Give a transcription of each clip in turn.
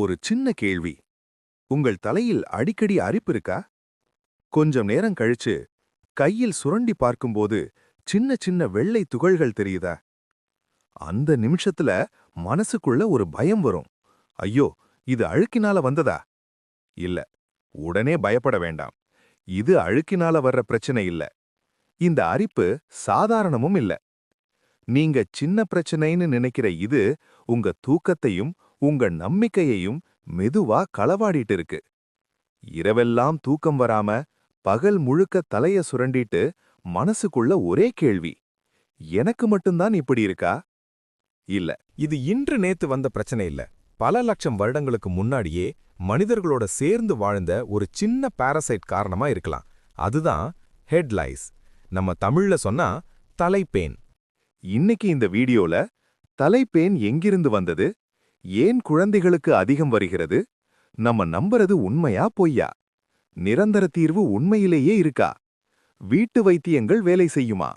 ஒரு சின்ன கேள்வி. உங்கள் தலையில் அடிக்கடி அரிப்பு இருக்கா? கொஞ்சம் நேரம் கழிச்சு கையில் சுரண்டி பார்க்கும்போது சின்ன சின்ன வெள்ளை துகள்கள் தெரியுதா? அந்த நிமிஷத்துல மனசுக்குள்ள ஒரு பயம் வரும். ஐயோ இது அழுக்கினால வந்ததா? இல்ல உடனே பயப்பட வேண்டாம். இது அழுக்கினால வர்ற பிரச்சனை இல்ல. இந்த அரிப்பு சாதாரணமும் இல்ல. நீங்க சின்ன பிரச்சனைன்னு நினைக்கிற இது உங்க தூக்கத்தையும் உங்க நம்பிக்கையையும் மெதுவா களவாடிட்டு இருக்கு இரவெல்லாம் தூக்கம் வராம பகல் முழுக்க தலைய சுரண்டிட்டு மனசுக்குள்ள ஒரே கேள்வி எனக்கு மட்டும்தான் இப்படி இருக்கா? இல்ல இது இன்று நேத்து வந்த பிரச்சனை இல்ல. பல லட்சம் வருடங்களுக்கு முன்னாடியே மனிதர்களோட சேர்ந்து வாழ்ந்த ஒரு சின்ன பாரசைட் காரணமா இருக்கலாம். அதுதான் ஹெட்லைஸ் நம்ம தமிழ்ல சொன்னா தலைப்பேன். இன்னைக்கு இந்த வீடியோல தலைப்பேன் எங்கிருந்து வந்தது? ஏன் குழந்தைகளுக்கு அதிகம் வருகிறது? நம்ம நம்புறது உண்மையா பொய்யா? நிரந்தர தீர்வு உண்மையிலேயே இருக்கா? வீட்டு வைத்தியங்கள் வேலை செய்யுமா?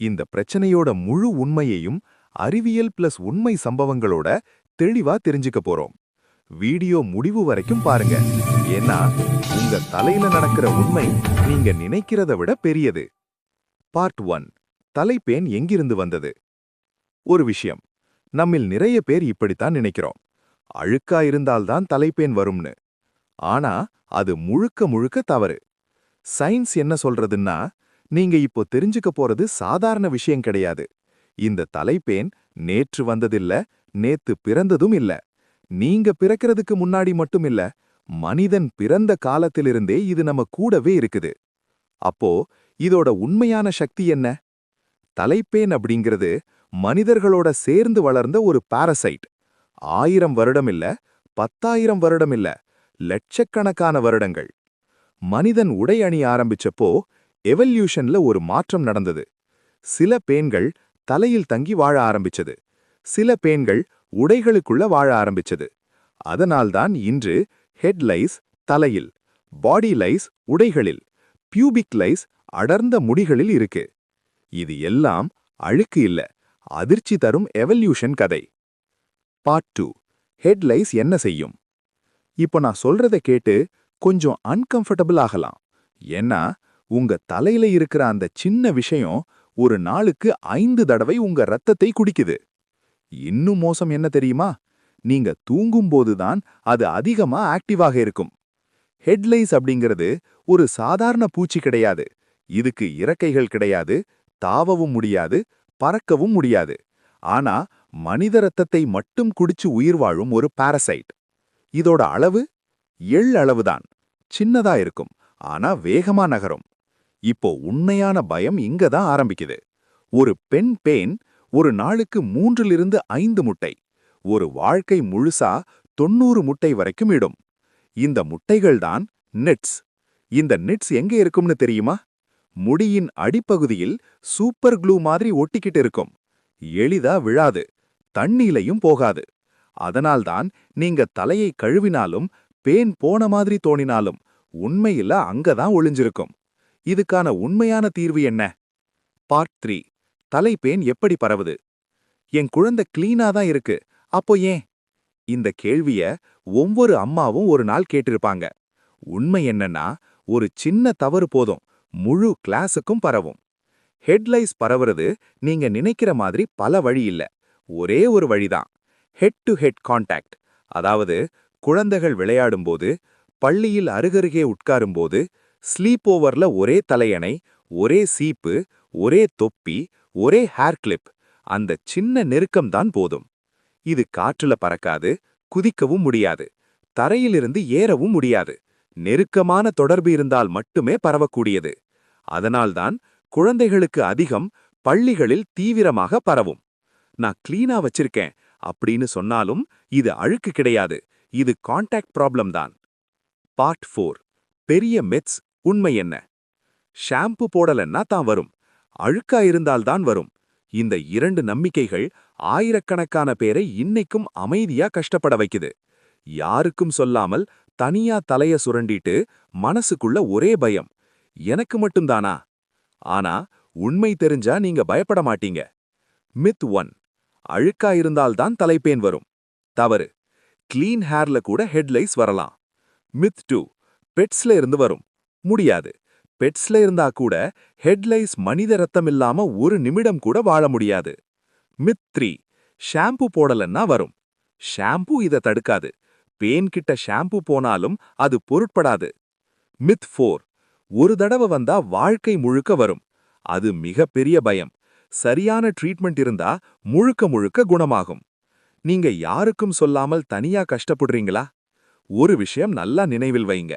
இந்த பிரச்சனையோட முழு உண்மையையும் அறிவியல் பிளஸ் உண்மை சம்பவங்களோட தெளிவா தெரிஞ்சுக்க போறோம். வீடியோ முடிவு வரைக்கும் பாருங்க. ஏன்னா உங்க தலையில நடக்கிற உண்மை நீங்க நினைக்கிறத விட பெரியது. Part one. தலைப்பேன் எங்கிருந்து வந்தது? ஒரு விஷயம். நம்மில் நிறைய பேர் இப்படித்தான் நினைக்கிறோம். அழுக்கா இருந்தால்தான் தலைப்பேன் வரும்னு. ஆனா அது முழுக்க முழுக்க தவறு. சயின்ஸ் என்ன சொல்றதுன்னா நீங்க இப்போ தெரிஞ்சுக்க போறது சாதாரண விஷயம் கிடையாது. இந்த தலைப்பேன் நேற்று வந்ததில்ல நேத்து பிறந்ததும் இல்ல. நீங்க பிறக்கிறதுக்கு முன்னாடி மட்டும் இல்ல மனிதன் பிறந்த காலத்திலிருந்தே இது நம்ம கூடவே இருக்குது. அப்போ இதோட உண்மையான சக்தி என்ன? தலைப்பேன் அப்படிங்கிறது மனிதர்களோட சேர்ந்து வளர்ந்த ஒரு பாரசைட் ஆயிரம் வருடம் இல்ல பத்தாயிரம் வருடம் இல்ல லட்சக்கணக்கான வருடங்கள். மனிதன் உடை அணி ஆரம்பிச்சப்போ எவல்யூஷன்ல ஒரு மாற்றம் நடந்தது. சில பேன்கள் தலையில் தங்கி வாழ ஆரம்பிச்சது. சில பேன்கள் உடைகளுக்குள்ள வாழ ஆரம்பிச்சது. அதனால்தான் இன்று ஹெட்லைஸ் தலையில் பாடி லைஸ் உடைகளில் பியூபிக் லைஸ் அடர்ந்த முடிகளில் இருக்கு. இது எல்லாம் அழுக்கு இல்ல அதிர்ச்சி தரும் எவல்யூஷன் கதை. பார்ட் டூ ஹெட்லைஸ் என்ன செய்யும்? இப்போ நான் சொல்றத கேட்டு கொஞ்சம் அன்கம்ஃபர்டபுள் ஆகலாம். ஏன்னா உங்க தலையில இருக்கிற அந்த சின்ன விஷயம் ஒரு நாளுக்கு ஐந்து தடவை உங்க ரத்தத்தை குடிக்குது. இன்னும் மோசம் என்ன தெரியுமா? நீங்க தூங்கும்போது தான் அது அதிகமா ஆக்டிவாக இருக்கும். ஹெட்லைஸ் அப்படிங்கிறது ஒரு சாதாரண பூச்சி கிடையாது. இதுக்கு இறக்கைகள் கிடையாது தாவவும் முடியாது பறக்கவும் முடியாது. ஆனா மனித ரத்தத்தை மட்டும் குடிச்சு உயிர் வாழும் ஒரு பாரசைட் இதோட அளவு எள் அளவுதான். சின்னதா இருக்கும். ஆனா வேகமா நகரும். இப்போ உண்மையான பயம் இங்க தான் ஆரம்பிக்குது. ஒரு பெண் பேன் ஒரு நாளுக்கு மூன்றிலிருந்து ஐந்து முட்டை. ஒரு வாழ்க்கை முழுசா தொண்ணூறு முட்டை வரைக்கும் இடும். இந்த முட்டைகள்தான் நெட்ஸ் இந்த நெட்ஸ் எங்க இருக்கும்னு தெரியுமா? முடியின் அடிப்பகுதியில் சூப்பர் க்ளூ மாதிரி ஒட்டிக்கிட்டு இருக்கும். எளிதா விழாது. தண்ணீலையும் போகாது. அதனால்தான் நீங்க தலையை கழுவினாலும் பேன் போன மாதிரி தோணினாலும் உண்மையில அங்கதான் ஒளிஞ்சிருக்கும். இதுக்கான உண்மையான தீர்வு என்ன? Part three. தலைப்பேன் எப்படி பரவுது? என் குழந்தை கிளீனா தான் இருக்கு. அப்போ ஏன்? இந்த கேள்விய ஒவ்வொரு அம்மாவும் ஒரு நாள் கேட்டிருப்பாங்க. உண்மை என்னன்னா ஒரு சின்ன தவறு போதும். முழு கிளாஸுக்கும் பரவும். ஹெட்லைஸ் பரவுறது நீங்க நினைக்கிற மாதிரி பல வழி இல்ல. ஒரே ஒரு வழிதான். ஹெட் டு ஹெட் கான்டாக்ட் அதாவது குழந்தைகள் விளையாடும்போது பள்ளியில் அருகருகே உட்காரும்போது ஸ்லீப் ஓவர்ல ஒரே தலையணை ஒரே சீப்பு ஒரே தொப்பி ஒரே ஹேர் கிளிப் அந்த சின்ன நெருக்கம்தான் போதும். இது காற்றுல பறக்காது குதிக்கவும் முடியாது. தரையிலிருந்து ஏறவும் முடியாது. நெருக்கமான தொடர்பு இருந்தால் மட்டுமே பரவக்கூடியது. அதனால்தான் குழந்தைகளுக்கு அதிகம் பள்ளிகளில் தீவிரமாக பரவும். நான் கிளீனா வச்சிருக்கேன் அப்படின்னு சொன்னாலும் இது அழுக்கு கிடையாது. இது கான்டாக்ட் ப்ராப்ளம் தான். பார்ட் ஃபோர் பெரிய மெத்ஸ் உண்மை என்ன? ஷாம்பு போடலன்னா தான் வரும். அழுக்கா இருந்தால்தான் வரும். இந்த இரண்டு நம்பிக்கைகள் ஆயிரக்கணக்கான பேரை இன்னைக்கும் அமைதியா கஷ்டப்பட வைக்குது. யாருக்கும் சொல்லாமல் தனியா தலைய சுரண்டிட்டு மனசுக்குள்ள ஒரே பயம். எனக்கு மட்டும்தானா? ஆனா உண்மை தெரிஞ்சா நீங்க பயப்பட மாட்டீங்க. மித் ஒன் அழுக்கா இருந்தால்தான் தலைப்பேன் வரும். தவறு. கிளீன் ஹேர்ல கூட ஹெட்லைஸ் வரலாம். மித் டூ பெட்ஸ்ல இருந்து வரும். முடியாது. பெட்ஸ்ல இருந்தா கூட ஹெட்லைஸ் மனித ரத்தம் இல்லாம ஒரு நிமிடம் கூட வாழ முடியாது. மித் த்ரீ ஷாம்பு போடலன்னா வரும். ஷாம்பு இத தடுக்காது. பேன் கிட்ட ஷாம்பு போனாலும் அது பொருட்படாது. Myth four. ஒரு தடவை வந்தா வாழ்க்கை முழுக்க வரும். அது மிகப்பெரிய பயம். சரியான ட்ரீட்மெண்ட் இருந்தா முழுக்க முழுக்க குணமாகும். நீங்க யாருக்கும் சொல்லாமல் தனியா கஷ்டப்படுறீங்களா? ஒரு விஷயம் நல்லா நினைவில் வைங்க.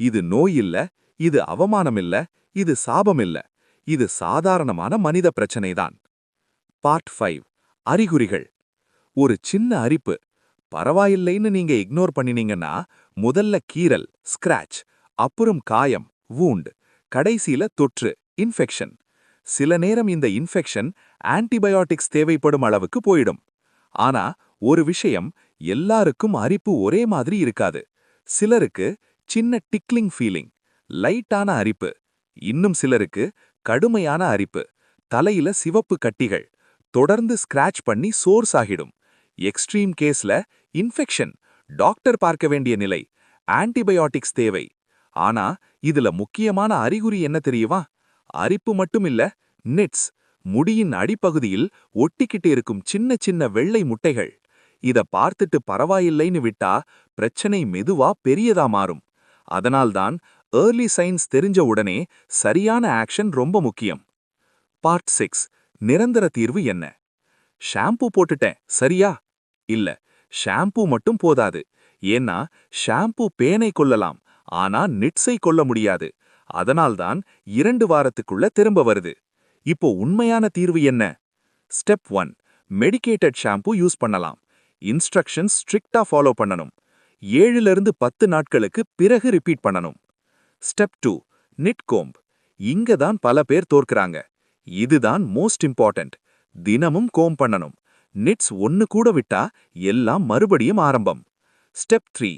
இது நோய் இல்ல இது அவமானம் இல்ல இது சாபம் இல்ல. இது சாதாரணமான மனித பிரச்சனைதான். Part five. அறிகுறிகள். ஒரு சின்ன அரிப்பு. பரவாயில்லைன்னு நீங்க இக்னோர் பண்ணினீங்கன்னா முதல்ல கீறல் ஸ்கிராச் அப்புறம் காயம் வூண்ட் கடைசியில தொற்று இன்ஃபெக்ஷன் சில நேரம் இந்த இன்ஃபெக்ஷன் ஆன்டிபயோட்டிக்ஸ் தேவைப்படும் அளவுக்கு போயிடும். ஆனா ஒரு விஷயம் எல்லாருக்கும் அரிப்பு ஒரே மாதிரி இருக்காது. சிலருக்கு சின்ன டிக்லிங் ஃபீலிங் லைட்டான அரிப்பு இன்னும் சிலருக்கு கடுமையான அரிப்பு தலையில சிவப்பு கட்டிகள் தொடர்ந்து ஸ்கிராச் பண்ணி சோர்ஸ் ஆகிடும். எக்ஸ்ட்ரீம் கேஸ்ல இன்ஃபெக்ஷன் டாக்டர் பார்க்க வேண்டிய நிலை ஆன்டிபயோட்டிக்ஸ் தேவை. ஆனா இதுல முக்கியமான அறிகுறி என்ன தெரியுமா? அரிப்பு மட்டும் இல்ல நெட்ஸ் முடியின் அடிப்பகுதியில் ஒட்டிக்கிட்டு இருக்கும் சின்ன சின்ன வெள்ளை முட்டைகள். இத பார்த்துட்டு பரவாயில்லைன்னு விட்டா பிரச்சனை மெதுவா பெரியதா மாறும். அதனால்தான் ஏர்லி சைன்ஸ் தெரிஞ்ச உடனே சரியான ஆக்ஷன் ரொம்ப முக்கியம். பார்ட் சிக்ஸ் நிரந்தர தீர்வு என்ன? ஷாம்பு போட்டுட்டேன் சரியா? இல்ல ஷாம்பு மட்டும் போதாது. ஏன்னா ஷாம்பு பேனை கொள்ளலாம் ஆனா நிட்ஸை கொல்ல முடியாது. அதனால்தான் இரண்டு வாரத்துக்குள்ள திரும்ப வருது. இப்போ உண்மையான தீர்வு என்ன? Step one medicated shampoo use பண்ணலாம். இன்ஸ்ட்ரக்ஷன்ஸ் ஸ்ட்ரிக்டா ஃபாலோ பண்ணணும். ஏழுல இருந்து பத்து நாட்களுக்கு பிறகு ரிப்பீட் பண்ணணும். Step two nit comb. இங்க தான் பல பேர் தோற்கிறாங்க. இதுதான் மோஸ்ட் இம்பார்ட்டன்ட். தினமும் கோம் பண்ணணும். நிட்ஸ் ஒன்னு கூட விட்டா எல்லாம் மறுபடியும் ஆரம்பம். Step three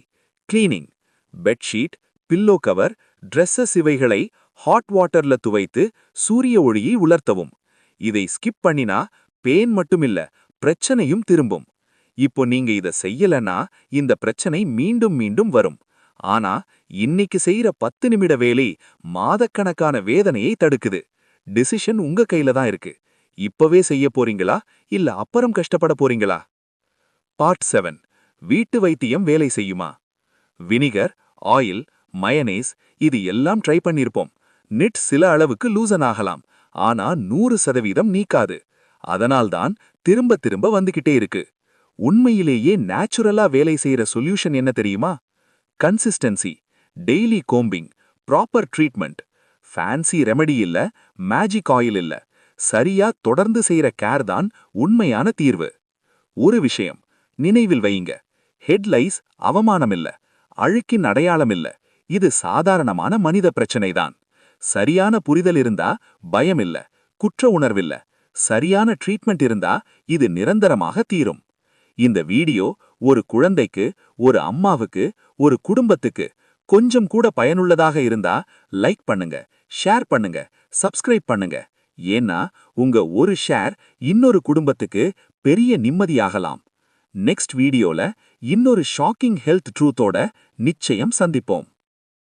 cleaning. Bedsheet pillow cover dresses இவைகளை ஹாட் வாட்டர்ல துவைத்து சூரிய ஒளியை உலர்த்தவும். இதை ஸ்கிப் பண்ணினா பேன் மட்டுமில்ல பிரச்சனையும் திரும்பும். இப்போ நீங்க இத செய்யலனா இந்த பிரச்சனை மீண்டும் மீண்டும் வரும். ஆனா இன்னைக்கு செய்யற பத்து நிமிட வேலை மாதக்கணக்கான வேதனையை தடுக்குது. டிசிஷன் உங்க கையில தான் இருக்கு. இப்பவே செய்ய போறீங்களா? இல்ல அப்புறம் கஷ்டப்பட போறீங்களா? பார்ட் செவன் வீட்டு வைத்தியம் வேலை செய்யுமா? வினிகர் ஆயில் மயனேஸ் இது எல்லாம் ட்ரை பண்ணிருப்போம். நிட் சில அளவுக்கு லூசன் ஆகலாம். ஆனா நூறு சதவீதம் நீக்காது. அதனால்தான் திரும்ப திரும்ப வந்துகிட்டே இருக்கு. உண்மையிலேயே நேச்சுரலா வேலை செய்யற சொல்யூஷன் என்ன தெரியுமா? Consistency daily combing proper treatment fancy remedy இல்ல மேஜிக் ஆயில் இல்ல. சரியா தொடர்ந்து செய்யற கேர் தான் உண்மையான தீர்வு. ஒரு விஷயம் நினைவில் வையுங்க. ஹெட்லைஸ் அவமானம் இல்ல அழுக்கின் அடையாளம் இல்ல இது சாதாரணமான மனித பிரச்சனைதான். சரியான புரிதல் இருந்தா பயம் இல்ல குற்ற உணர்வில்ல. சரியான ட்ரீட்மெண்ட் இருந்தா இது நிரந்தரமாக தீரும். இந்த வீடியோ ஒரு குழந்தைக்கு ஒரு அம்மாவுக்கு ஒரு குடும்பத்துக்கு கொஞ்சம் கூட பயனுள்ளதாக இருந்தா லைக் பண்ணுங்க ஷேர் பண்ணுங்க சப்ஸ்கிரைப் பண்ணுங்க. ஏன்னா உங்க ஒரு ஷேர் இன்னொரு குடும்பத்துக்கு பெரிய நிம்மதியாகலாம். நெக்ஸ்ட் வீடியோல இன்னொரு ஷாக்கிங் ஹெல்த் ட்ரூத்தோட நிச்சயம் சந்திப்போம்.